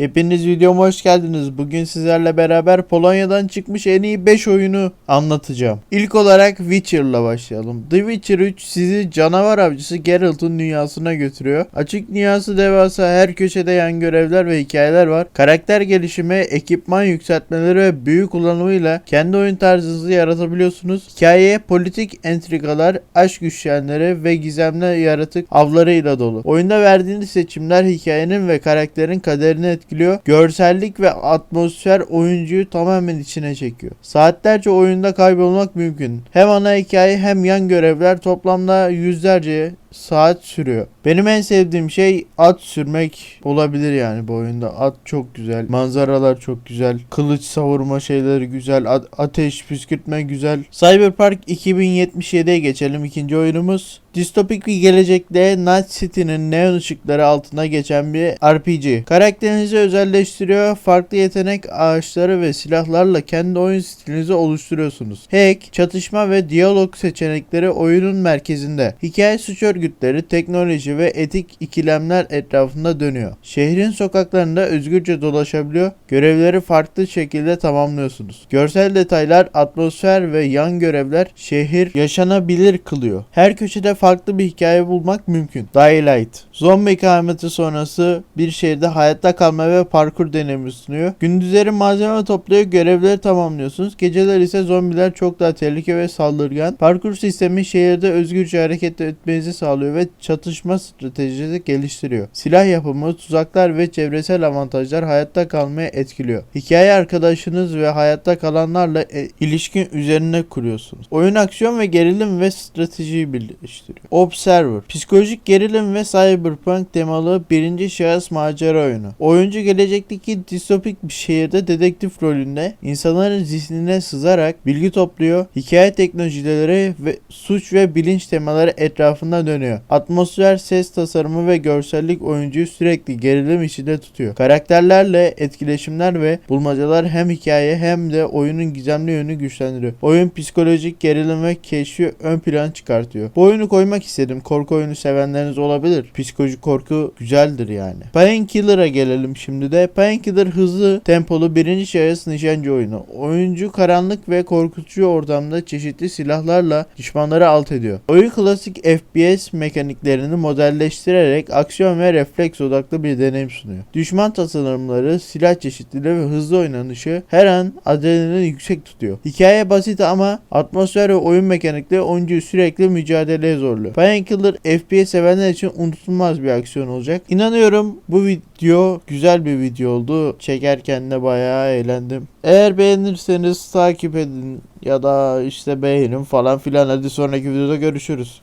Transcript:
Hepiniz videoma hoş geldiniz. Bugün sizlerle beraber Polonya'dan çıkmış en iyi 5 oyunu anlatacağım. İlk olarak Witcher'la başlayalım. The Witcher 3 sizi canavar avcısı Geralt'ın dünyasına götürüyor. Açık dünyası devasa her köşede yan görevler ve hikayeler var. Karakter gelişimi, ekipman yükseltmeleri ve büyü kullanımıyla kendi oyun tarzınızı yaratabiliyorsunuz. Hikayeye politik entrikalar, aşk üçgenleri ve gizemli yaratık avlarıyla dolu. Oyunda verdiğiniz seçimler hikayenin ve karakterin kaderini etkiliyor. Görsellik ve atmosfer oyuncuyu tamamen içine çekiyor. Saatlerce oyunda kaybolmak mümkün. Hem ana hikaye hem yan görevler toplamda yüzlerce saat sürüyor. Benim en sevdiğim şey at sürmek olabilir yani bu oyunda. At çok güzel. Manzaralar çok güzel. Kılıç savurma şeyleri güzel. a- ateş püskürtme güzel. Cyberpunk 2077'ye geçelim ikinci oyunumuz. Distopik bir gelecekte Night City'nin neon ışıkları altına geçen bir RPG. Karakterinizi özelleştiriyor, farklı yetenek ağaçları ve silahlarla kendi oyun stilinizi oluşturuyorsunuz. Hack, çatışma ve diyalog seçenekleri oyunun merkezinde. Hikaye suç örgütleri, teknoloji ve etik ikilemler etrafında dönüyor. Şehrin sokaklarında özgürce dolaşabiliyor, görevleri farklı şekilde tamamlıyorsunuz. Görsel detaylar, atmosfer ve yan görevler şehir yaşanabilir kılıyor. Her köşede farklı bir hikaye bulmak mümkün. Daylight. Zombi ikameti sonrası bir şehirde hayatta kalma ve parkur deneyimi sunuyor. Gündüzleri malzeme topluyor, görevleri tamamlıyorsunuz. Geceler ise zombiler çok daha tehlikeli ve saldırgan. Parkur sistemi şehirde özgürce hareket etmenizi sağlıyor ve çatışma stratejisi geliştiriyor. Silah yapımı, tuzaklar ve çevresel avantajlar hayatta kalmaya etkiliyor. Hikaye arkadaşınız ve hayatta kalanlarla e, ilişkin üzerine kuruyorsunuz. Oyun aksiyon ve gerilim ve stratejiyi birleştiriyor. Observer, psikolojik gerilim ve cyberpunk temalı birinci şahıs macera oyunu. Oyuncu gelecekteki distopik bir şehirde dedektif rolünde insanların zihnine sızarak bilgi topluyor. Hikaye teknolojileri ve suç ve bilinç temaları etrafında dönüyor. Atmosfer, ses tasarımı ve görsellik oyuncuyu sürekli gerilim içinde tutuyor. Karakterlerle etkileşimler ve bulmacalar hem hikaye hem de oyunun gizemli yönünü güçlendiriyor. Oyun psikolojik gerilim ve keşfi ön plan çıkartıyor. Bu oyunu koymak istedim. Korku oyunu sevenleriniz olabilir. Psikolojik korku güzeldir yani. Painkiller'a gelelim şimdi de. Painkiller hızlı, tempolu birinci şahıs nişancı oyunu. Oyuncu karanlık ve korkutucu ortamda çeşitli silahlarla düşmanları alt ediyor. Oyun klasik FPS mekaniklerini modelleştirerek aksiyon ve refleks odaklı bir deneyim sunuyor. Düşman tasarımları, silah çeşitliliği ve hızlı oynanışı her an adrenalini yüksek tutuyor. Hikaye basit ama atmosfer ve oyun mekanikleri oyuncuyu sürekli mücadeleye zorluyor. Painkiller FPS sevenler için unutulmaz bir aksiyon olacak. İnanıyorum bu video güzel bir video oldu. Çekerken de bayağı eğlendim. Eğer beğenirseniz takip edin ya da işte beğenin falan filan. Hadi sonraki videoda görüşürüz.